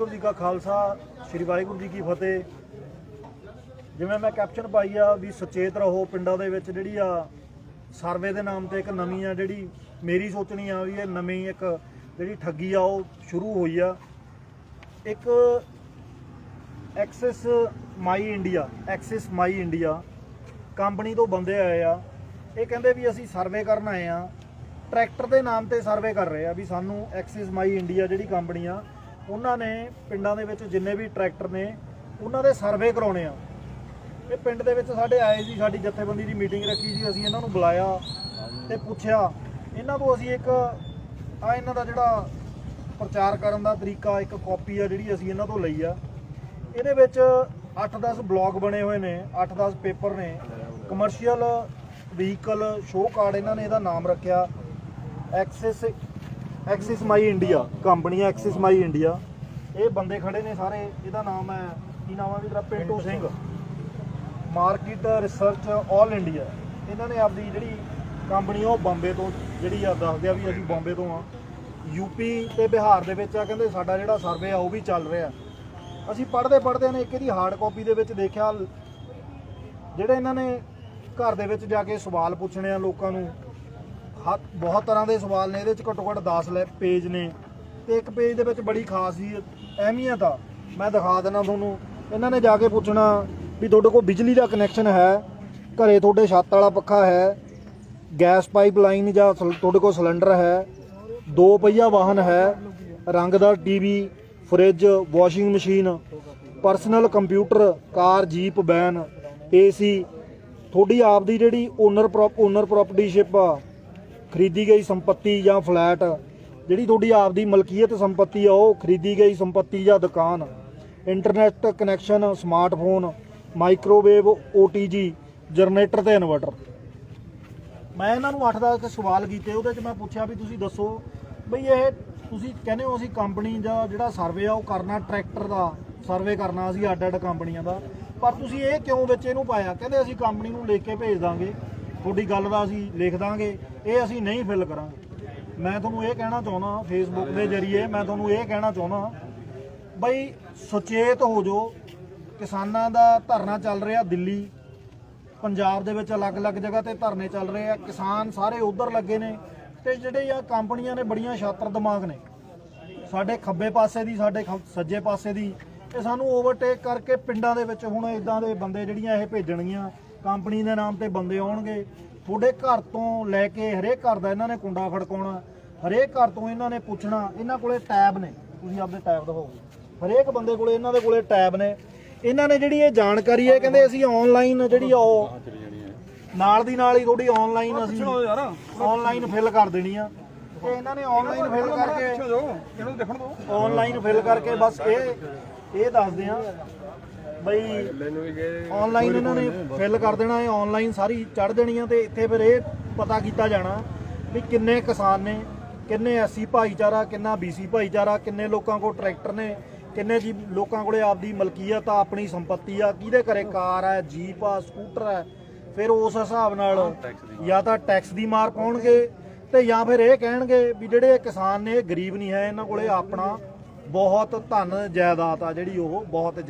ਵਾਹਿਗੁਰੂ ਜੀ ਕਾ ਖਾਲਸਾ, ਸ੍ਰੀ ਵਾਹਿਗੁਰੂ ਜੀ ਕੀ ਫਤਿਹ। ਜਿਵੇਂ ਮੈਂ ਕੈਪਸ਼ਨ ਪਾਈ ਆ ਵੀ ਸੁਚੇਤ ਰਹੋ ਪਿੰਡਾਂ ਦੇ ਵਿੱਚ ਜਿਹੜੀ ਆ ਸਰਵੇ ਦੇ ਨਾਮ ਤੇ ਇੱਕ ਨਵੀਂ ਆ ਜਿਹੜੀ ਮੇਰੀ ਸੋਚਣੀ ਆ ਵੀ ਇਹ ਨਵੀਂ ਇੱਕ ਜਿਹੜੀ ਠੱਗੀ ਆ ਉਹ ਸ਼ੁਰੂ ਹੋਈ ਆ। ਇੱਕ Axis My India Axis My India company ਤੋਂ ਬੰਦੇ ਆਏ ਆ। ਇਹ ਕਹਿੰਦੇ ਵੀ ਅਸੀਂ ਸਰਵੇ ਕਰਨ ਆਏ ਆ। ਟਰੈਕਟਰ ਦੇ ਨਾਮ ਤੇ ਸਰਵੇ ਕਰ ਰਹੇ ਆ ਵੀ ਸਾਨੂੰ ਐਕਸਿਸ ਮਾਈ ਇੰਡੀਆ ਜਿਹੜੀ ਕੰਪਨੀ ਆ ਉਹਨਾਂ ਨੇ ਪਿੰਡਾਂ ਦੇ ਵਿੱਚ ਜਿੰਨੇ ਵੀ ਟਰੈਕਟਰ ਨੇ, ਉਹਨਾਂ ਦੇ ਸਰਵੇ ਕਰਾਉਣੇ ਆ। ਇਹ ਪਿੰਡ ਦੇ ਵਿੱਚ ਸਾਡੇ ਆਏ ਜੀ, ਸਾਡੀ ਜਥੇਬੰਦੀ ਦੀ ਮੀਟਿੰਗ ਰੱਖੀ ਜੀ, ਅਸੀਂ ਇਹਨਾਂ ਨੂੰ ਬੁਲਾਇਆ ਤੇ ਪੁੱਛਿਆ। ਇਹਨਾਂ ਤੋਂ ਅਸੀਂ ਇੱਕ ਆ ਇਹਨਾਂ ਦਾ ਜਿਹੜਾ ਪ੍ਰਚਾਰ ਕਰਨ ਦਾ ਤਰੀਕਾ, ਇੱਕ ਕਾਪੀ ਆ ਜਿਹੜੀ ਅਸੀਂ ਇਹਨਾਂ ਤੋਂ ਲਈ ਆ। ਇਹਦੇ ਵਿੱਚ 8-10 ਬਲੌਗ ਬਣੇ ਹੋਏ ਨੇ 8-10 ਪੇਪਰ ਨੇ। ਕਮਰਸ਼ੀਅਲ ਵਹੀਕਲ ਸ਼ੋਅ ਕਾਰਡ ਇਹਨਾਂ ਨੇ ਇਹਦਾ ਨਾਮ ਰੱਖਿਆ। Axis Axis My India company Axis My India ਇਹ ਬੰਦੇ ਖੜੇ ਨੇ ਸਾਰੇ ਇਹਦਾ ਨਾਮ ਹੈ ਕੀ ਨਾਮ ਹੈ ਵੀ ਤੇਰਾ? Pintu Singh. Market research 올 India ਇਹਨਾਂ ਨੇ ਆਪਦੀ ਜਿਹੜੀ ਕੰਪਨੀ ਉਹ ਬੰਬੇ ਤੋਂ ਜਿਹੜੀ ਆ ਦੱਸਦੇ ਆ ਵੀ ਅਸੀਂ ਬੰਬੇ ਤੋਂ ਆ। ਯੂਪੀ ਤੇ ਬਿਹਾਰ ਦੇ ਵਿੱਚ ਆ ਕਹਿੰਦੇ ਸਾਡਾ ਜਿਹੜਾ ਸਰਵੇ ਆ ਉਹ ਵੀ ਚੱਲ ਰਿਹਾ। ਅਸੀਂ ਪੜ੍ਹਦੇ ਪੜ੍ਹਦੇ ਨੇ ਇੱਕ ਇਹਦੀ ਹਾਰਡ ਕਾਪੀ ਦੇ ਵਿੱਚ ਦੇਖਿਆ। ਜਿਹੜੇ ਇਹਨਾਂ ਨੇ ਘਰ ਦੇ ਵਿੱਚ ਜਾ ਕੇ ਸਵਾਲ ਪੁੱਛਣੇ ਆ ਲੋਕਾਂ ਨੂੰ ਹੱਥ ਬਹੁਤ ਤਰ੍ਹਾਂ ਦੇ ਸਵਾਲ ਨੇ, ਇਹਦੇ ਚ ਘੱਟੋ ਘੱਟ 10 ਲੈ ਪੇਜ ਨੇ। ਤੇ ਇੱਕ ਪੇਜ ਦੇ ਵਿੱਚ ਬੜੀ ਖਾਸੀਅਤ ਅਹਿਮੀਅਤ ਆ। ਮੈਂ ਦਿਖਾ ਦਿੰਦਾ ਤੁਹਾਨੂੰ। ਇਹਨਾਂ ਨੇ ਜਾ ਕੇ ਪੁੱਛਣਾ ਵੀ ਤੁਹਾਡੇ ਕੋਲ ਬਿਜਲੀ ਦਾ ਕਨੈਕਸ਼ਨ ਹੈ, ਘਰੇ ਤੁਹਾਡੇ ਛੱਤ ਵਾਲਾ ਪੱਖਾ ਹੈ, ਗੈਸ ਪਾਈਪਲਾਈਨ ਜਾਂ ਸਿਲ- ਤੁਹਾਡੇ ਕੋਲ ਸਿਲੰਡਰ ਹੈ, ਦੋ ਪਹੀਆ ਵਾਹਨ ਹੈ ਰੰਗਦਾਰ TV fridge, washing machine, personal computer, car, jeep, van, AC, ਤੁਹਾਡੀ ਆਪ ਦੀ ਜਿਹੜੀ ਓਨਰ ਪ੍ਰੋਪ ਓਨਰ ਪ੍ਰੋਪਰਟੀਸ਼ਿਪ ਆ ਖਰੀਦੀ ਗਈ ਸੰਪਤੀ ਜਾਂ ਫਲੈਟ, ਜਿਹੜੀ ਤੁਹਾਡੀ ਆਪਦੀ ਮਲਕੀਅਤ ਸੰਪਤੀ ਆ, ਉਹ ਖਰੀਦੀ ਗਈ ਸੰਪਤੀ ਜਾਂ ਦੁਕਾਨ internet connection smartphone microwave OTG generator ਤੇ ਇਨਵਰਟਰ ਮੈਂ ਇਹਨਾਂ ਨੂੰ 8-10 ਸਵਾਲ ਕੀਤੇ, ਉਹਦੇ 'ਚ ਮੈਂ ਪੁੱਛਿਆ ਵੀ ਤੁਸੀਂ ਦੱਸੋ ਬਈ ਇਹ ਤੁਸੀਂ ਕਹਿੰਦੇ ਹੋ ਅਸੀਂ ਕੰਪਨੀ ਜਾਂ ਜਿਹੜਾ ਸਰਵੇ ਆ, ਉਹ ਕਰਨਾ ਟਰੈਕਟਰ ਦਾ ਸਰਵੇ ਕਰਨਾ ਅਸੀਂ ਅੱਡ-ਅੱਡ ਕੰਪਨੀਆਂ ਦਾ, ਪਰ ਤੁਸੀਂ ਇਹ ਕਿਉਂ ਵਿੱਚ ਇਹਨੂੰ ਪਾਇਆ? ਕਹਿੰਦੇ ਅਸੀਂ ਕੰਪਨੀ ਨੂੰ ਲੈ ਕੇ ਭੇਜ ਦਾਂਗੇ। ਤੁਹਾਡੀ ਗੱਲ ਦਾ ਅਸੀਂ ਲਿਖ ਦਾਂਗੇ, ਇਹ ਅਸੀਂ ਨਹੀਂ ਫਿਲ ਕਰਾਂਗੇ। ਮੈਂ ਤੁਹਾਨੂੰ ਇਹ ਕਹਿਣਾ ਚਾਹੁੰਦਾ ਫੇਸਬੁੱਕ ਦੇ ਜ਼ਰੀਏ ਮੈਂ ਤੁਹਾਨੂੰ ਇਹ ਕਹਿਣਾ ਚਾਹੁੰਦਾ ਬਈ ਸੁਚੇਤ ਹੋ ਜਾਓ, ਕਿਸਾਨਾਂ ਦਾ ਧਰਨਾ ਚੱਲ ਰਿਹਾ ਦਿੱਲੀ, ਪੰਜਾਬ ਦੇ ਵਿੱਚ ਅਲੱਗ-ਅਲੱਗ ਜਗ੍ਹਾ ਤੇ ਧਰਨੇ ਚੱਲ ਰਹੇ ਆ, ਕਿਸਾਨ ਸਾਰੇ ਉਧਰ ਲੱਗੇ ਨੇ, ਤੇ ਜਿਹੜੇ ਆ ਕੰਪਨੀਆਂ ਨੇ ਬੜੀਆਂ ਛਾਤਰ ਦਿਮਾਗ ਨੇ, ਸਾਡੇ ਖੱਬੇ ਪਾਸੇ ਦੀ, ਸਾਡੇ ਖੱਬ- ਸੱਜੇ ਪਾਸੇ ਦੀ, ਇਹ ਸਾਨੂੰ ਓਵਰਟੇਕ ਕਰਕੇ ਪਿੰਡਾਂ ਦੇ ਵਿੱਚ ਹੁਣ ਇਦਾਂ ਦੇ ਬੰਦੇ ਜਿਹੜੀਆਂ ਇਹ ਭੇਜਣਗੀਆਂ ਕੰਪਨੀ ਦੇ ਨਾਮ ਤੇ ਬੰਦੇ ਆਉਣਗੇ। ਤੁਹਾਡੇ ਘਰ ਤੋਂ ਲੈ ਕੇ ਹਰੇਕ ਘਰ ਦਾ ਇਹਨਾਂ ਨੇ ਕੁੰਡਾ ਖੜਕਾਉਣਾ ਹਰੇਕ ਘਰ ਤੋਂ ਇਹਨਾਂ ਨੇ ਪੁੱਛਣਾ ਇਹਨਾਂ ਕੋਲੇ ਟੈਬ ਨੇ। ਤੁਸੀਂ ਆਪਦੇ ਟੈਬ ਦਿਖਾਓਗੇ ਹਰੇਕ ਬੰਦੇ ਕੋਲੇ ਇਹਨਾਂ ਦੇ ਕੋਲੇ ਟੈਬ ਨੇ। ਇਹਨਾਂ ਨੇ ਜਿਹੜੀ ਇਹ ਜਾਣਕਾਰੀ ਹੈ ਕਹਿੰਦੇ ਅਸੀਂ ਆਨਲਾਈਨ ਜਿਹੜੀ ਆ ਉਹ ਨਾਲ ਦੀ ਨਾਲ ਹੀ ਥੋੜੀ ਆਨਲਾਈਨ ਅਸੀਂ ਆਨਲਾਈਨ ਫਿਲ ਕਰ ਦੇਣੀ ਆ। ਤੇ ਇਹਨਾਂ ਨੇ ਆਨਲਾਈਨ ਫਿਲ ਕਰਕੇ ਇਹਨੂੰ ਦੇਖਣ ਦੋ ਆਨਲਾਈਨ ਫਿਲ ਕਰਕੇ ਬਸ ਇਹ ਇਹ ਦੱਸਦੇ ਆ। ਬਈ ਆਨਲਾਈਨ ਇਹਨਾਂ ਨੇ ਫਿਲ ਕਰ ਦੇਣਾ ਹੈ ਆਨਲਾਈਨ ਸਾਰੀ ਚੜ ਦੇਣੀ ਆ ਤੇ ਇੱਥੇ ਫਿਰ ਇਹ ਪਤਾ ਕੀਤਾ ਜਾਣਾ ਵੀ ਕਿੰਨੇ ਕਿਸਾਨ ਨੇ ਕਿੰਨੇ ਐਸੀ ਭਾਈਚਾਰਾ ਕਿੰਨਾ ਬੀਸੀ ਭਾਈਚਾਰਾ ਕਿੰਨੇ ਲੋਕਾਂ ਕੋਲ ਟਰੈਕਟਰ ਨੇ ਕਿੰਨੇ ਜੀ ਲੋਕਾਂ ਕੋਲੇ ਆਪਦੀ ਮਲਕੀਅਤ ਆ ਆਪਣੀ ਸੰਪਤੀ ਆ ਕਿਹਦੇ ਘਰੇ ਕਾਰ ਹੈ ਜੀਪ ਆ ਸਕੂਟਰ ਹੈ ਫਿਰ ਉਸ ਹਿਸਾਬ ਨਾਲ ਜਾਂ ਤਾਂ ਟੈਕਸ ਦੀ ਮਾਰ ਪਾਉਣਗੇ ਤੇ ਜਾਂ ਫਿਰ ਇਹ ਕਹਿਣਗੇ ਵੀ ਜਿਹੜੇ ਕਿਸਾਨ ਨੇ ਗਰੀਬ ਨਹੀਂ ਹੈ ਇਹਨਾਂ ਕੋਲੇ ਆਪਣਾ ਬਹੁਤ ਧਨ ਜਾਇਦਾਦ ਆ ਜਿਹੜੀ ਉਹ ਬਹੁਤ